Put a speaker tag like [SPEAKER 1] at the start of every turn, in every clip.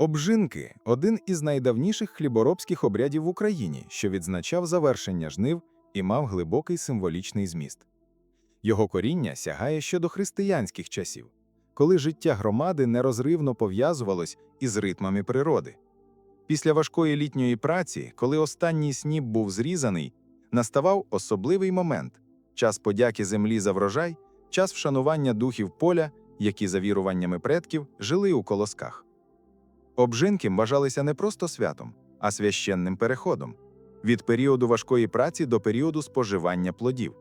[SPEAKER 1] Обжинки один із найдавніших хліборобських обрядів в Україні, що відзначав завершення жнив і мав глибокий символічний зміст. Його коріння сягає ще до християнських часів, коли життя громади нерозривно пов'язувалось із ритмами природи. Після важкої літньої праці, коли останній сніп був зрізаний, наставав особливий момент час подяки землі за врожай, час вшанування духів поля, які за віруваннями предків жили у колосках. Обжинки вважалися не просто святом, а священним переходом від періоду важкої праці до періоду споживання плодів.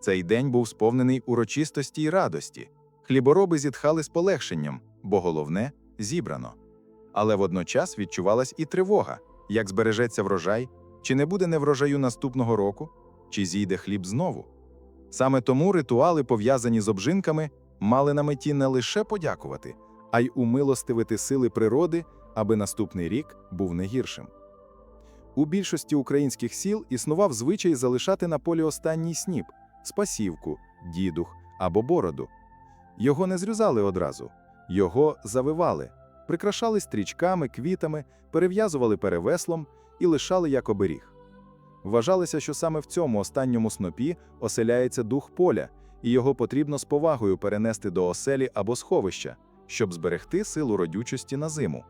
[SPEAKER 1] Цей день був сповнений урочистості й радості. Хлібороби зітхали з полегшенням, бо головне зібрано. Але водночас відчувалась і тривога, як збережеться врожай, чи не буде неврожаю наступного року, чи зійде хліб знову. Саме тому ритуали, пов'язані з обжинками, мали на меті не лише подякувати, а й умилостивити сили природи, аби наступний рік був не гіршим. У більшості українських сіл існував звичай залишати на полі останній сніп спасівку, дідух або бороду. Його не зрізали одразу, його завивали, прикрашали стрічками, квітами, перев'язували перевеслом і лишали як оберіг. Вважалося, що саме в цьому останньому снопі оселяється дух поля, і його потрібно з повагою перенести до оселі або сховища, щоб зберегти силу родючості на зиму.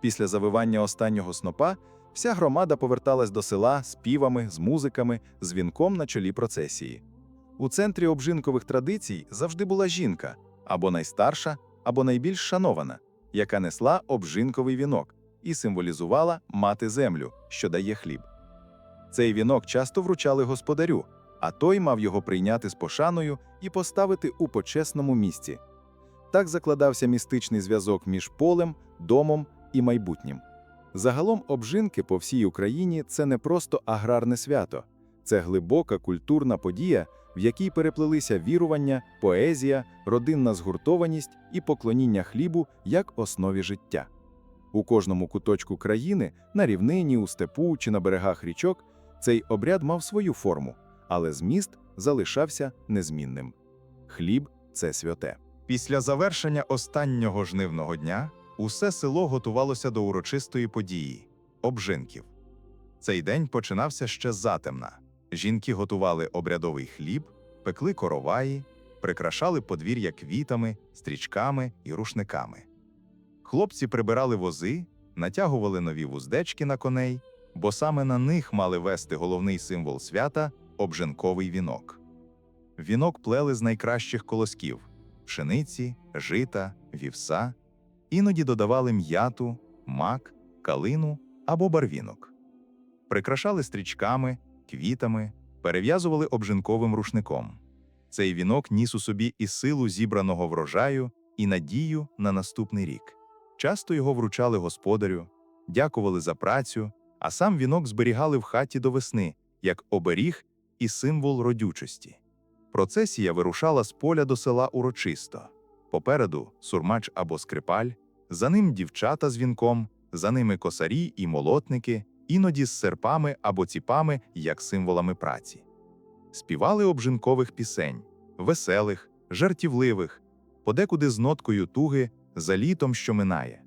[SPEAKER 1] Після завивання останнього снопа вся громада поверталась до села з півами, з музиками, з вінком на чолі процесії. У центрі обжинкових традицій завжди була жінка або найстарша, або найбільш шанована, яка несла обжинковий вінок і символізувала мати землю, що дає хліб. Цей вінок часто вручали господарю, а той мав його прийняти з пошаною і поставити у почесному місці. Так закладався містичний зв'язок між полем, домом і майбутнім. Загалом обжинки по всій Україні це не просто аграрне свято, це глибока культурна подія, в якій переплелися вірування, поезія, родинна згуртованість і поклоніння хлібу як основі життя. У кожному куточку країни, на рівнині, у степу чи на берегах річок, цей обряд мав свою форму, але зміст залишався незмінним. Хліб це святе.
[SPEAKER 2] Після завершення останнього жнивного дня усе село готувалося до урочистої події обжинків. Цей день починався ще затемна. Жінки готували обрядовий хліб, пекли короваї, прикрашали подвір'я квітами, стрічками і рушниками. Хлопці прибирали вози, натягували нові вуздечки на коней, бо саме на них мали вести головний символ свята обжинковий вінок. Вінок плели з найкращих колосків пшениці, жита, вівса, іноді додавали м'яту, мак, калину або барвінок. Прикрашали стрічками, квітами, перев'язували обжинковим рушником. Цей вінок ніс у собі і силу зібраного врожаю, і надію на наступний рік. Часто його вручали господарю, дякували за працю, а сам вінок зберігали в хаті до весни, як оберіг і символ родючості. Процесія вирушала з поля до села урочисто. Попереду сурмач або скрипаль, за ним дівчата з вінком, за ними косарі і молотники, іноді з серпами або ціпами, як символами праці. Співали обжинкових пісень, веселих, жартівливих, подекуди з ноткою туги за літом, що минає.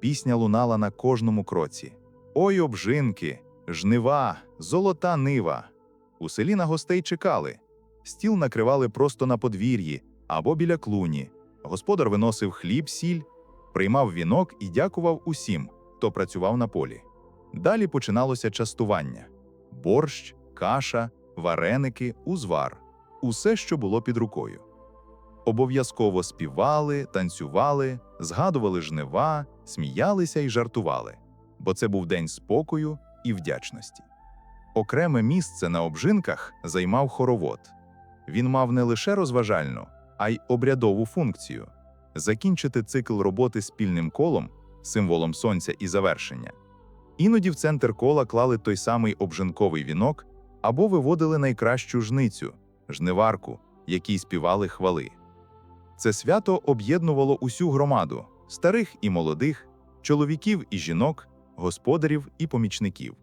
[SPEAKER 2] Пісня лунала на кожному кроці. Ой, обжинки, жнива, золота нива. У селі на гостей чекали. Стіл накривали просто на подвір'ї або біля клуні. Господар виносив хліб, сіль, приймав вінок і дякував усім, хто працював на полі. Далі починалося частування: борщ, каша, вареники, узвар усе, що було під рукою. Обов'язково співали, танцювали, згадували жнива, сміялися і жартували, бо це був день спокою і вдячності. Окреме місце на обжинках займав хоровод. Він мав не лише розважальну, а й обрядову функцію закінчити цикл роботи спільним колом, символом сонця і завершення. Іноді в центр кола клали той самий обжинковий вінок або виводили найкращу жницю, жниварку, якій співали хвали. Це свято об'єднувало усю громаду старих і молодих, чоловіків і жінок, господарів і помічників.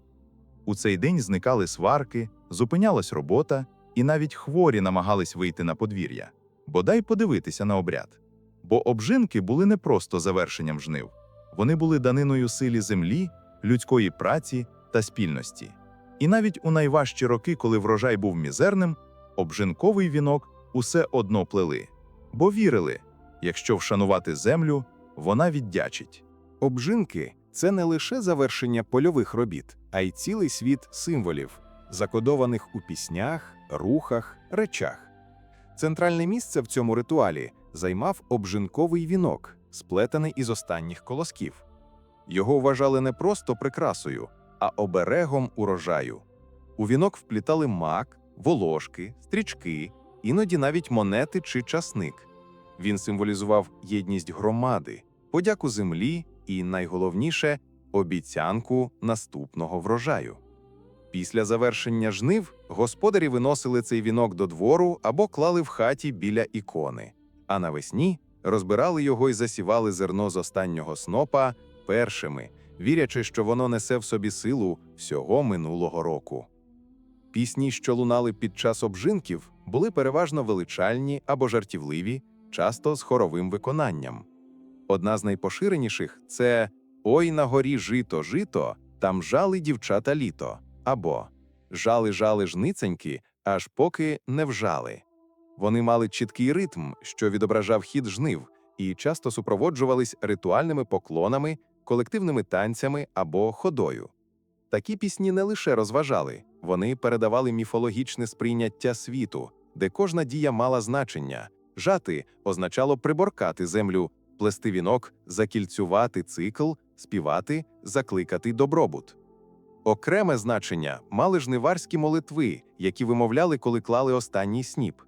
[SPEAKER 2] У цей день зникали сварки, зупинялась робота, і навіть хворі намагались вийти на подвір'я, бодай подивитися на обряд. Бо обжинки були не просто завершенням жнив, Вони були даниною силі землі, людської праці та спільності. І навіть у найважчі роки, коли врожай був мізерним, обжинковий вінок усе одно плели, бо вірили, якщо вшанувати землю, вона віддячить.
[SPEAKER 1] Обжинки це не лише завершення польових робіт, а й цілий світ символів, закодованих у піснях, рухах, речах. Центральне місце в цьому ритуалі займав обжинковий вінок, сплетений із останніх колосків. Його вважали не просто прикрасою, а оберегом урожаю. У вінок вплітали мак, волошки, стрічки, іноді навіть монети чи часник. Він символізував єдність громади, подяку землі і, найголовніше, обіцянку наступного врожаю. Після завершення жнив господарі виносили цей вінок до двору або клали в хаті біля ікони, а навесні розбирали його і засівали зерно з останнього снопа першими, вірячи, що воно несе в собі силу всього минулого року. Пісні, що лунали під час обжинків, були переважно величальні або жартівливі, часто з хоровим виконанням. Одна з найпоширеніших це Ой на горі жито, жито, там жали дівчата літо або Жали жали жниценьки, аж поки не вжали. Вони мали чіткий ритм, що відображав хід жнив, і часто супроводжувались ритуальними поклонами, колективними танцями або ходою. Такі пісні не лише розважали, вони передавали міфологічне сприйняття світу, де кожна дія мала значення. Жати означало приборкати землю, плести вінок, закільцювати цикл, співати, закликати добробут. Окреме значення мали жниварські молитви, які вимовляли, коли клали останній сніп.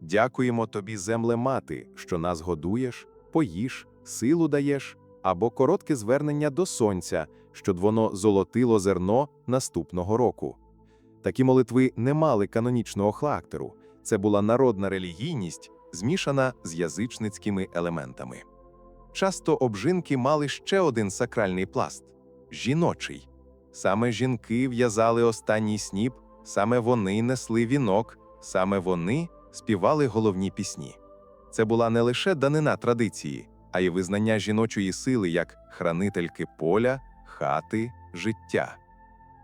[SPEAKER 1] Дякуємо тобі, земле мати, що нас годуєш, поїш, силу даєш, або коротке звернення до сонця, щоб воно золотило зерно наступного року. Такі молитви не мали канонічного характеру, це була народна релігійність, змішана з язичницькими елементами. Часто обжинки мали ще один сакральний пласт жіночий. Саме жінки в'язали останній сніп, саме вони несли вінок, саме вони співали головні пісні. Це була не лише данина традиції, а й визнання жіночої сили як хранительки поля, хати, життя.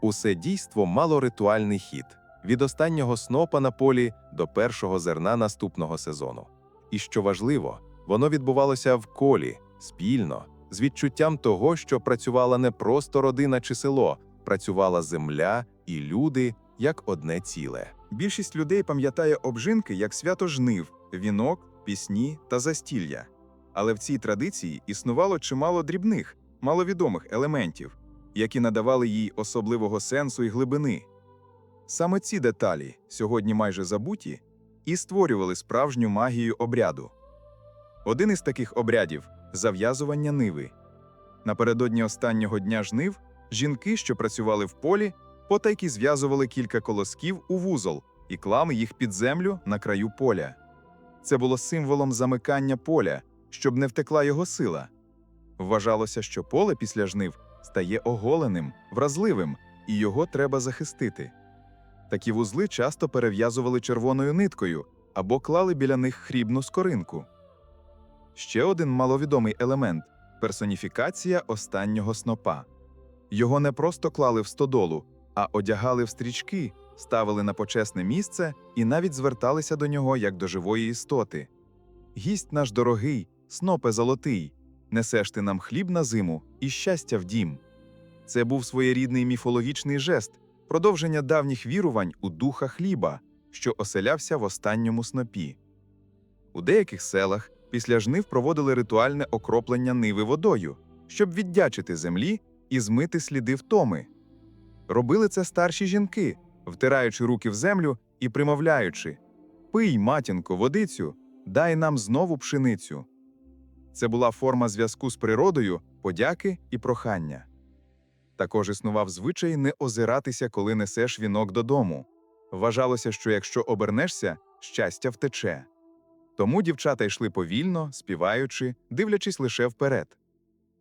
[SPEAKER 1] Усе дійство мало ритуальний хід від останнього снопа на полі до першого зерна наступного сезону. І що важливо, воно відбувалося в колі, спільно, з відчуттям того, що працювала не просто родина чи село, працювала земля і люди як одне ціле.
[SPEAKER 3] Більшість людей пам'ятає обжинки як свято жнив, вінок, пісні та застілля. Але в цій традиції існувало чимало дрібних, маловідомих елементів, які надавали їй особливого сенсу і глибини. Саме ці деталі, сьогодні майже забуті, і створювали справжню магію обряду. Один із таких обрядів зав'язування ниви. Напередодні останнього дня жнив жінки, що працювали в полі, потайки зв'язували кілька колосків у вузол і клали їх під землю на краю поля. Це було символом замикання поля, щоб не втекла його сила. Вважалося, що поле після жнив стає оголеним, вразливим, і його треба захистити. Такі вузли часто перев'язували червоною ниткою або клали біля них хрібну скоринку. Ще один маловідомий елемент персоніфікація останнього снопа. Його не просто клали в стодолу, а одягали в стрічки, ставили на почесне місце і навіть зверталися до нього як до живої істоти. Гість наш дорогий, снопе золотий, несеш ти нам хліб на зиму і щастя в дім. Це був своєрідний міфологічний жест, продовження давніх вірувань у духа хліба, що оселявся в останньому снопі. У деяких селах після жнив проводили ритуальне окроплення ниви водою, щоб віддячити землі і змити сліди втоми. Робили це старші жінки, втираючи руки в землю і примовляючи Пий, матінко, водицю, дай нам знову пшеницю. Це була форма зв'язку з природою, подяки і прохання. Також існував звичай не озиратися, коли несеш вінок додому. Вважалося, що якщо обернешся, щастя втече. Тому дівчата йшли повільно, співаючи, дивлячись лише вперед.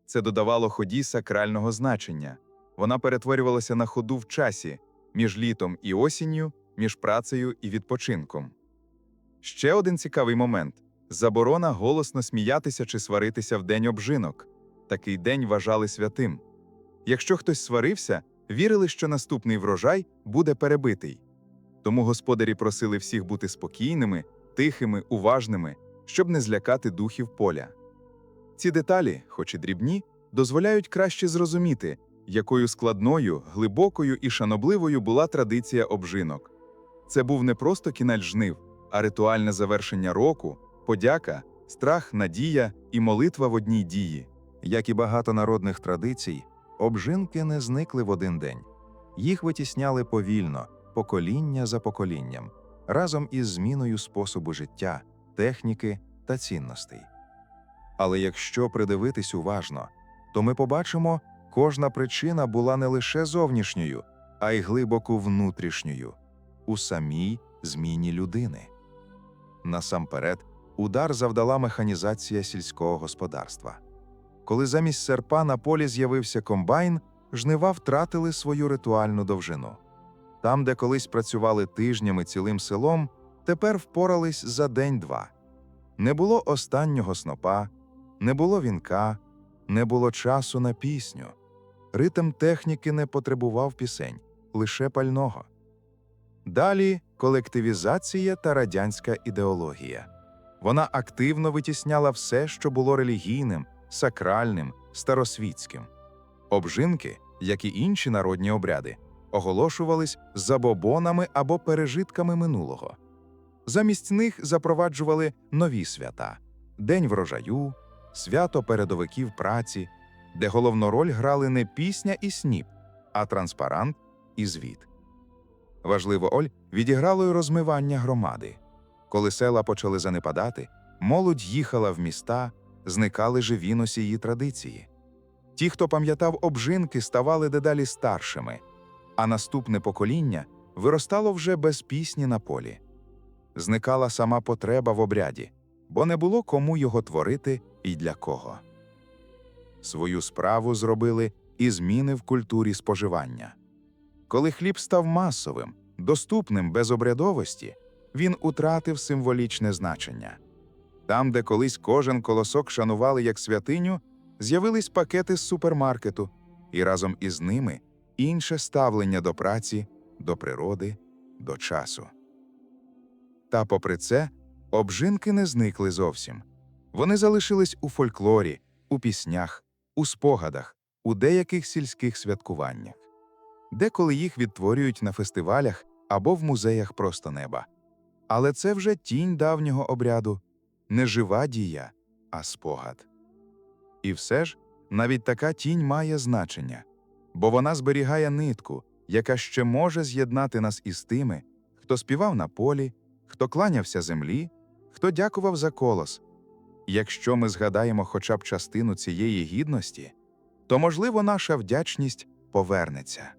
[SPEAKER 3] Це додавало ході сакрального значення. Вона перетворювалася на ходу в часі між літом і осінню, між працею і відпочинком. Ще один цікавий момент заборона голосно сміятися чи сваритися в день обжинок. Такий день вважали святим. Якщо хтось сварився, вірили, що наступний врожай буде перебитий. Тому господарі просили всіх бути спокійними, тихими, уважними, щоб не злякати духів поля. Ці деталі, хоч і дрібні, дозволяють краще зрозуміти, якою складною, глибокою і шанобливою була традиція обжинок. Це був не просто кінець жнив, а ритуальне завершення року, подяка, страх, надія і молитва в одній дії.
[SPEAKER 2] Як і багато народних традицій, обжинки не зникли в один день. Їх витісняли повільно, покоління за поколінням, разом із зміною способу життя, техніки та цінностей. Але якщо придивитись уважно, то ми побачимо, кожна причина була не лише зовнішньою, а й глибоко внутрішньою у самій зміні людини. Насамперед, удар завдала механізація сільського господарства. Коли замість серпа на полі з'явився комбайн, жнива втратили свою ритуальну довжину. Там, де колись працювали тижнями цілим селом, тепер впорались за день-два. Не було останнього снопа, не було вінка, не було часу на пісню. Ритм техніки не потребував пісень, лише пального. Далі колективізація та радянська ідеологія. Вона активно витісняла все, що було релігійним, сакральним, старосвітським. Обжинки, як і інші народні обряди, оголошувались забобонами або пережитками минулого. Замість них запроваджували нові свята День врожаю, свято передовиків праці, де головну роль грали не пісня і сніп, а транспарант і звіт. Важливу роль відіграло й розмивання громади. Коли села почали занепадати, молодь їхала в міста, зникали живі носії традиції. Ті, хто пам'ятав обжинки, ставали дедалі старшими, а наступне покоління виростало вже без пісні на полі. Зникала сама потреба в обряді, бо не було кому його творити і для кого. Свою справу зробили і зміни в культурі споживання. Коли хліб став масовим, доступним без обрядовості, він утратив символічне значення. Там, де колись кожен колосок шанували як святиню, з'явились пакети з супермаркету, і разом із ними інше ставлення до праці, до природи, до часу. Та, попри це, обжинки не зникли зовсім. Вони залишились у фольклорі, у піснях, у спогадах, у деяких сільських святкуваннях. Деколи їх відтворюють на фестивалях або в музеях просто неба. Але це вже тінь давнього обряду, не жива дія, а спогад. І все ж навіть така тінь має значення, бо вона зберігає нитку, яка ще може з'єднати нас із тими, хто співав на полі, хто кланявся землі, хто дякував за колос. Якщо ми згадаємо хоча б частину цієї гідності, то, можливо, наша вдячність повернеться.